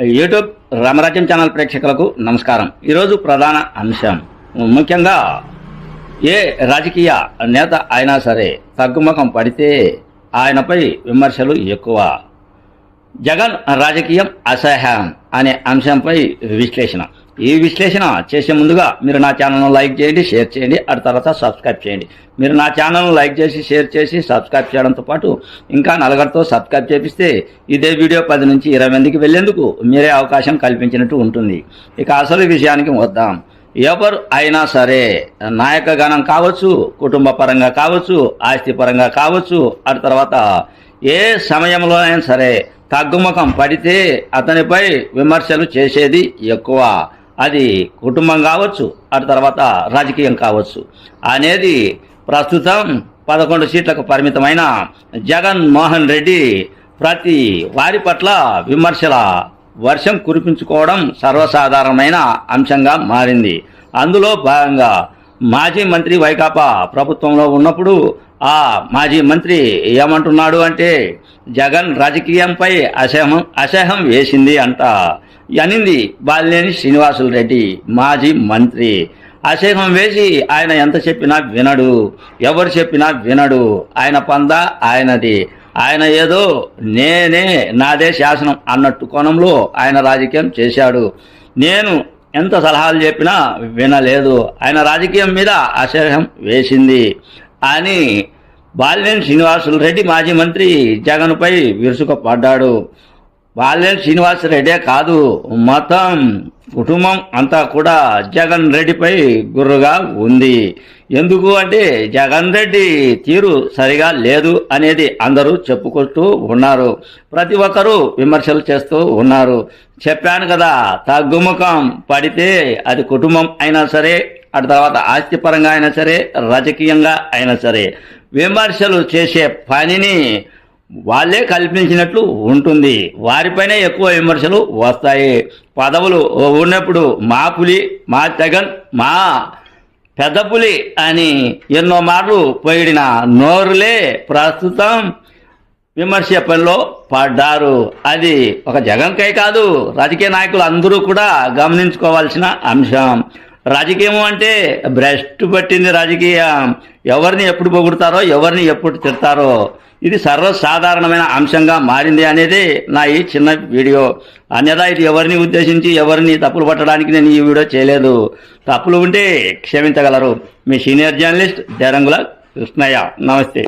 YouTube రామరాజ్యం channel ప్రేక్షకులకు నమస్కారం. ఈరోజు ప్రధాన అంశం. ముఖ్యంగా ఏ రాజకీయ నేత అయినా సరే తగ్గుముఖం పడితే ఆయనపై విమర్శలు ఎక్కువ. జగన్ రాజకీయం అసహ్యం అనే అంశంపై విశ్లేషణ. ఈ విశ్లేషణ చేసే ముందుగా మీరు నా ఛానల్ను లైక్ చేయండి షేర్ చేయండి ఆ తర్వాత సబ్స్క్రైబ్ చేయండి. మీరు నా ఛానల్ను లైక్ చేసి షేర్ చేసి సబ్స్క్రైబ్ చేయడంతో పాటు ఇంకా నలుగురితో సబ్స్క్రైబ్ చేపిస్తే ఇదే వీడియో పది నుంచి ఇరవై మందికి వెళ్ళేందుకు మీరే అవకాశం కల్పించినట్టు ఉంటుంది. ఇక అసలు విషయానికి వద్దాం. ఎవరు అయినా సరే నాయక గణం కావచ్చు కుటుంబ పరంగా కావచ్చు ఆస్తి పరంగా కావచ్చు ఆ తర్వాత ఏ సమయంలో అయినా సరే తగ్గుముఖం పడితే అతనిపై విమర్శలు చేసేది ఎక్కువ. అది కుటుంబం కావచ్చు ఆ తర్వాత రాజకీయం కావచ్చు. అనేది ప్రస్తుతం పదకొండు సీట్లకు పరిమితమైన జగన్ మోహన్ రెడ్డి ప్రతి వారి పట్ల విమర్శల వర్షం కురిపించుకోవడం సర్వసాధారణమైన అంశంగా మారింది. అందులో భాగంగా మాజీ మంత్రి వైకాపా ప్రభుత్వంలో ఉన్నప్పుడు ఆ మాజీ మంత్రి ఏమంటున్నాడు అంటే జగన్ రాజకీయంపై అసహ్యం అసహ్యం వేసింది అంట. అనింది బాలినేని శ్రీనివాసులు రెడ్డి మాజీ మంత్రి. అసహ్యం వేసి ఆయన ఎంత చెప్పినా వినడు. ఎవరు చెప్పినా వినడు. ఆయన పంద ఆయనది. ఆయన ఏదో నేనే నాదే శాసనం అన్నట్టు కోణంలో ఆయన రాజకీయం చేశాడు. నేను ఎంత సలహాలు చెప్పినా వినలేదు. ఆయన రాజకీయం మీద అసహ్యం వేసింది అని బాలినేని శ్రీనివాసులు రెడ్డి మాజీ మంత్రి జగన్పై విరుచుకుపడ్డాడు బాలినేని శ్రీనివాస్ రెడ్డే కాదు. మతం కుటుంబం అంతా కూడా జగన్ రెడ్డిపై గుర్రుగా ఉంది. ఎందుకు అంటే జగన్ రెడ్డి తీరు సరిగా లేదు అనేది అందరూ చెప్పుకుంటూ ఉన్నారు. ప్రతి ఒక్కరూ విమర్శలు చేస్తూ ఉన్నారు. చెప్పాను కదా తగ్గుముఖం పడితే అది కుటుంబం అయినా సరే అటు తర్వాత ఆస్తిపరంగా అయినా సరే రాజకీయంగా అయినా సరే. విమర్శలు చేసే పనిని వాళ్ళే కల్పించినట్లు ఉంటుంది. వారిపైనే ఎక్కువ విమర్శలు వస్తాయి. పదవులు ఉన్నప్పుడు మా పులి మా జగన్ మా పెద్ద పులి అని ఎన్నో మార్లు పోయిడిన నోరులే ప్రస్తుతం విమర్శ పనిలో పడ్డారు. అది ఒక జగన్కై కాదు రాజకీయ నాయకులు అందరూ కూడా గమనించుకోవాల్సిన అంశం. రాజకీయం అంటే భ్రష్టు పట్టింది రాజకీయం. ఎవరిని ఎప్పుడు పొగుడతారో ఎవరిని ఎప్పుడు తిడతారో. ఇది సర్వసాధారణమైన అంశంగా మారింది అనేది నా ఈ చిన్న వీడియో. అన్యదా ఇది ఎవరిని ఉద్దేశించి ఎవరిని తప్పులు పట్టడానికి నేను ఈ వీడియో చేయలేదు. తప్పులు ఉంటే క్షమించగలరు. మీ సీనియర్ జర్నలిస్ట్ జరంగుల కృష్ణయ్య. నమస్తే.